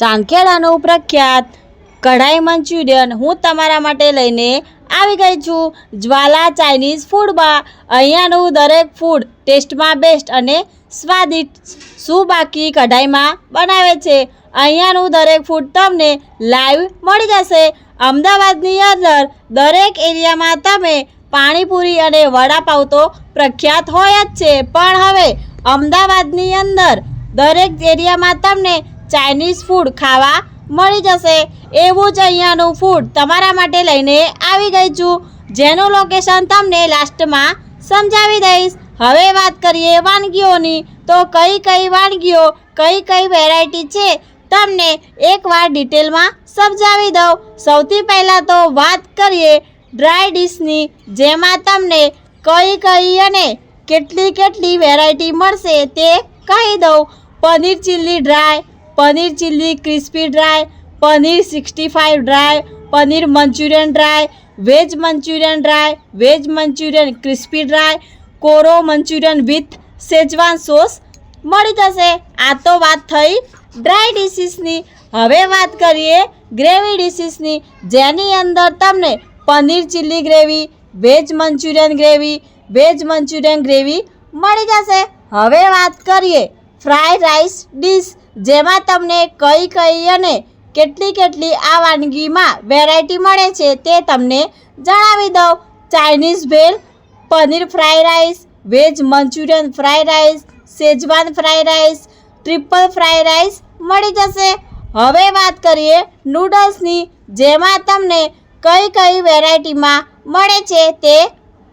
ચાંદખેડાનું પ્રખ્યાત કઢાઈ મંચુરિયન હું તમારા માટે લઈને આવી ગઈ છું. જ્વાલા ચાઇનીઝ ફૂડમાં અહીંયાનું દરેક ફૂડ ટેસ્ટમાં બેસ્ટ અને સ્વાદિષ્ટ શું બાકી કઢાઈમાં બનાવે છે. અહીંયાનું દરેક ફૂડ તમને લાઈવ મળી જશે. અમદાવાદની અંદર દરેક એરિયામાં તમે પાણીપુરી અને વડાપાવ તો પ્રખ્યાત હોય જ છે. પણ હવે અમદાવાદની અંદર દરેક એરિયામાં તમને ચાઇનીઝ ફૂડ ખાવા મળી જશે. એવું જ અહીંયાનું ફૂડ તમારા માટે લઈને આવી ગઈ છું. જેનું લોકેશન તમને લાસ્ટમાં સમજાવી દઈશ. હવે વાત કરીએ વાનગીઓની. તો કઈ કઈ વાનગીઓ, કઈ કઈ વેરાયટી છે તમને એકવાર ડિટેલમાં સમજાવી દઉં. સૌથી પહેલાં તો વાત કરીએ ડ્રાય ડીશની જેમાં તમને કઈ કઈ અને કેટલી કેટલી વેરાયટી મળશે તે કહી દઉં. Paneer chilli dry paneer chilli crispy dry paneer sixty five dry paneer manchurian dry veg manchurian dry veg manchurian crispy dry કોરો મંચુરિયન વિથ શેજવાન સોસ મળી જશે. આ તો વાત થઈ ડ્રાય ડિશિસની. હવે વાત કરીએ ગ્રેવી ડિશિસની. જેની અંદર તમને paneer chilli gravy, veg manchurian gravy, veg manchurian gravy મળી જશે. હવે વાત કરીએ ફ્રાઈડ રાઈસ ડીશ. જેમાં તમને કઈ કઈ અને કેટલી કેટલી આ વાનગીમાં વેરાયટી મળે છે તે તમને જણાવી દઉં. Chinese bhel paneer fry rice veg manchurian fry rice schezwan fry rice triple fry rice મળી જશે. હવે વાત કરીએ નૂડલ્સની જેમાં તમને કઈ કઈ વેરાયટીમાં મળે છે તે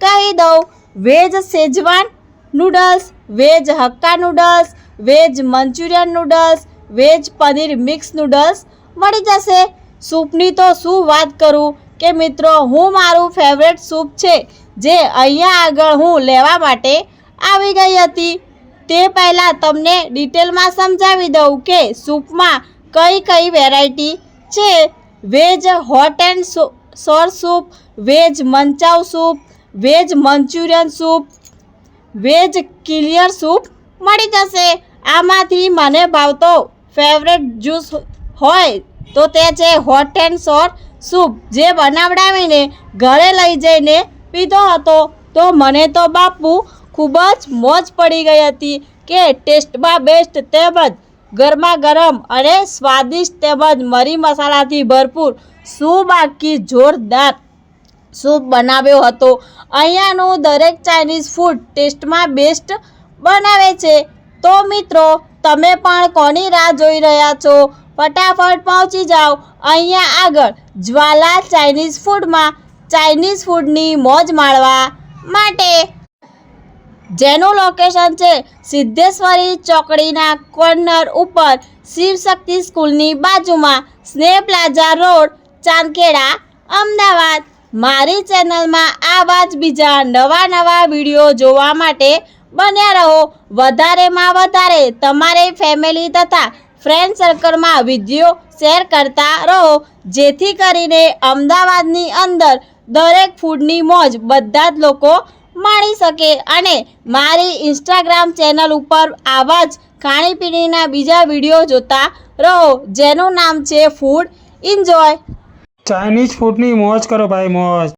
કહી દઉં. Veg schezwan noodles veg hakka noodles veg manchurian noodles, veg paneer mix noodles મળી જશે. સૂપની તો શું વાત કરું કે મિત્રો, હું મારું ફેવરેટ સૂપ છે, જે અહીંયા આગળ હું લેવા માટે આવી ગઈ હતી. તે પહેલાં તમને ડિટેલમાં સમજાવી દઉં કે સૂપમાં કઈ કઈ વેરાયટી છે. Veg hot and sour soup veg manchow soup veg manchurian soup veg clear soup મળી જશે. આમાંથી મને ભાવતો ફેવરેટ જ્યુસ હોય તો તે છે હોટ એન્ડ સોટ સૂપ જે બનાવડાવીને ઘરે લઈ જઈને પીધો હતો તો મને તો બાપુ ખૂબ જ મોજ પડી ગઈ હતી કે ટેસ્ટમાં બેસ્ટ તેમજ ગરમા ગરમ અને સ્વાદિષ્ટ તેમજ મરી મસાલાથી ભરપૂર સૂપ આખી જોરદાર સૂપ બનાવ્યો હતો. અહીંયાનું દરેક ચાઇનીઝ ફૂડ ટેસ્ટમાં બેસ્ટ બનાવે છે. તો મિત્રો, તમે પણ કોની રાહ જોઈ રહ્યા છો? ફટાફટ પહોંચી જાઓ. અહીંયા આગળ જ્વાલા ચાઇનીઝ ફૂડમાં ચાઇનીઝ ફૂડની મોજ માણવા માટે. જેનું લોકેશન છે સિદ્ધેશ્વરી ચોકડીના કોર્નર ઉપર શિવશક્તિ સ્કૂલની બાજુમાં સ્નેહ પ્લાઝા રોડ, ચાંદખેડા, અમદાવાદ. મારી ચેનલમાં આવા જ બીજા નવા નવા વીડિયો જોવા માટે બન્યા રહો. વધારેમાં વધારે તમારી ફેમિલી તથા ફ્રેન્ડ સર્કલમાં વીડિયો શેર કરતા રહો. જેથી કરીને અમદાવાદની અંદર દરેક ફૂડની મોજ બધા જ લોકો માણી શકે. અને મારી ઇન્સ્ટાગ્રામ ચેનલ ઉપર આવા જ ખાણીપીણીના બીજા વીડિયો જોતા રહો. જેનું નામ છે ફૂડ એન્જોય ચાઇનીઝ ફૂડની મોજ કરો ભાઈ, મોજ.